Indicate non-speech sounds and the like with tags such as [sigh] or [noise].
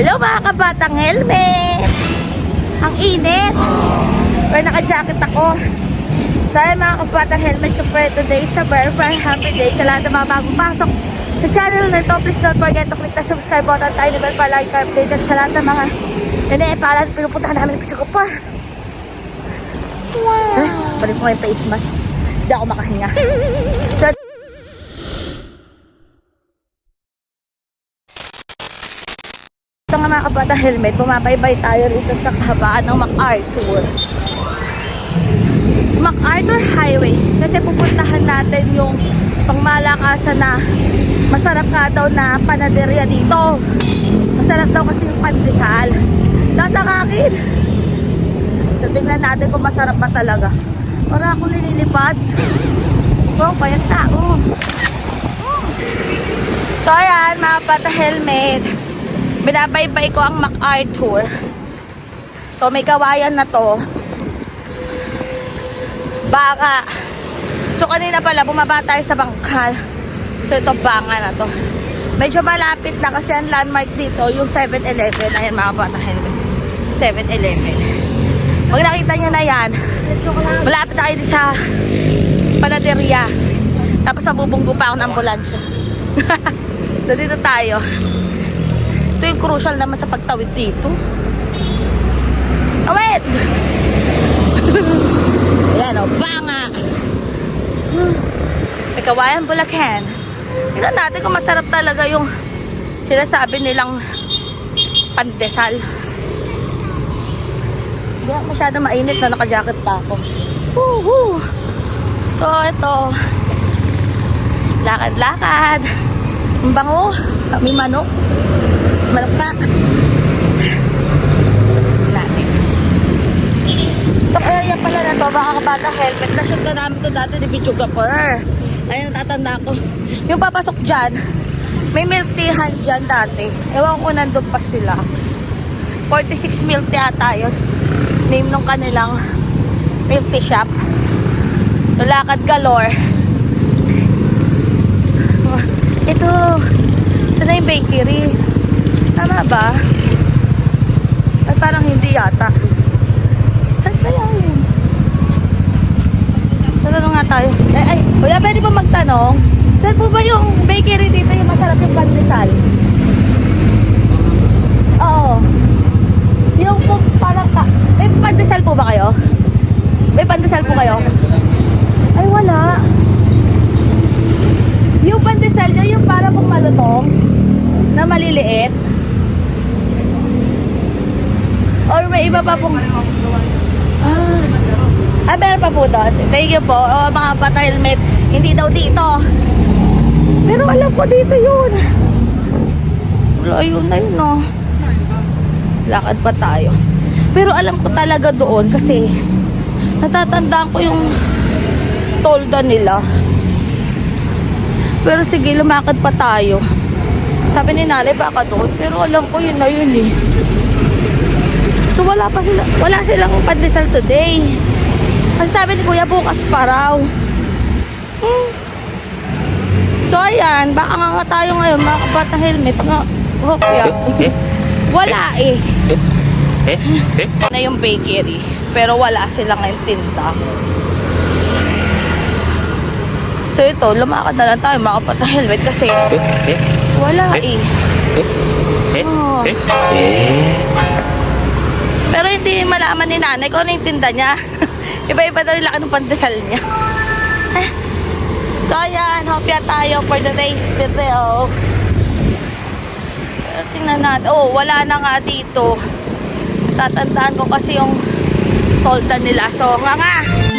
Hello mga kabatang helmet! Ang init! Pero naka-jacket ako. Ayun mga kabatang helmet ko for today sa very very happy day sa lahat ng mga bagong pasok sa channel na ito. Please don't forget to click the subscribe button tayo naman para like ka updated sa lahat ng mga nene-epalan pinupuntahan namin ng Park. Wow! Eh, balik ko yung face mask. Hindi ako makahinga. [laughs] So, Ito nga mga kabata helmet, pumapaybay tayo rito sa kahabaan ng MacArthur. MacArthur Highway. Kasi pupuntahan natin yung pangmalakasan na masarap nga daw na panaderya dito. Masarap daw kasi yung pandesal. Nasa akin. So tingnan natin kung masarap ba talaga. Para ako linilipad. Oh, payat tao. So ayan, mga bata helmet binabaybay ko ang MacArthur. So may kawayan na to. Baka. So kanina pala bumaba tayo sa bangkal. So ito banga na to. Medyo malapit na kasi ang landmark dito yung 7-Eleven. Ayan mga bata helmet. 7-Eleven. Pag nakita nyo na yan, malapit na kayo sa panaderia. Tapos mabubunggo pa ako ng ambulansya. [laughs] so dito tayo. Ito yung crucial naman sa pagtawid dito. Tawid! [laughs] Ayan o, banga! May kawayan bulaken. Tingnan natin kung masarap talaga yung sinasabi nilang pandesal. Hindi ako masyado mainit na naka-jacket pa ako. Woohoo! So, ito. Lakad-lakad. Ang bango. May manok. Manok na. Natin. Itong area pala na to, baka kabata helmet. Na-shoot na namin to dati ni Bichugapur. Ayun, natatanda ko. Yung papasok dyan, may milk teahan dyan dati. Ewan ko nandun pa sila. 46 milk tea ata yun. Name nung kanilang milk tea shop. Lakad galore. Ito. Ito na yung bakery. Tama ba? At parang hindi yata. Saan kaya yun? Tanong nga tayo. Ay, ay, kuya, pwede ba magtanong? Saan po ba yung bakery dito yung masarap yung pandesal? Oo. Yung po parang ka... May pandesal po ba kayo? May pandesal po kayo? Ay, wala. Yung pandesal dyan, yung para pong malutong na maliliit. Or may iba pa pong... Ah, ah meron pa po doon. Thank you po. O, mga bata helmet. Hindi daw dito. Pero alam ko dito yun. Wala, yun na yun, no. Lakad pa tayo. Pero alam ko talaga doon kasi natatandaan ko yung tolda nila. Pero sige, lumakad pa tayo. Sabi ni nanay, baka doon. Pero alam ko yun na yun eh. So wala pa sila, wala silang pandesal today. Kasi sabi ni kuya, bukas pa raw. Hmm. So ayan, baka nga nga tayo ngayon, mga kabata helmet, nga, hopya. Wala eh. Na yung bakery, pero wala silang ngayon tinda. So ito, lumakad na lang tayo, mga kabata helmet, kasi wala eh. Oh. Pero hindi malaman ni nanay kung ano yung tinda niya. [laughs] Iba-iba daw yung laki ng pandesal niya. [laughs] So ayan, hopya tayo for today's video. Pero tingnan natin. Oh, wala na nga dito. Tatandaan ko kasi yung tolda nila. So nga nga.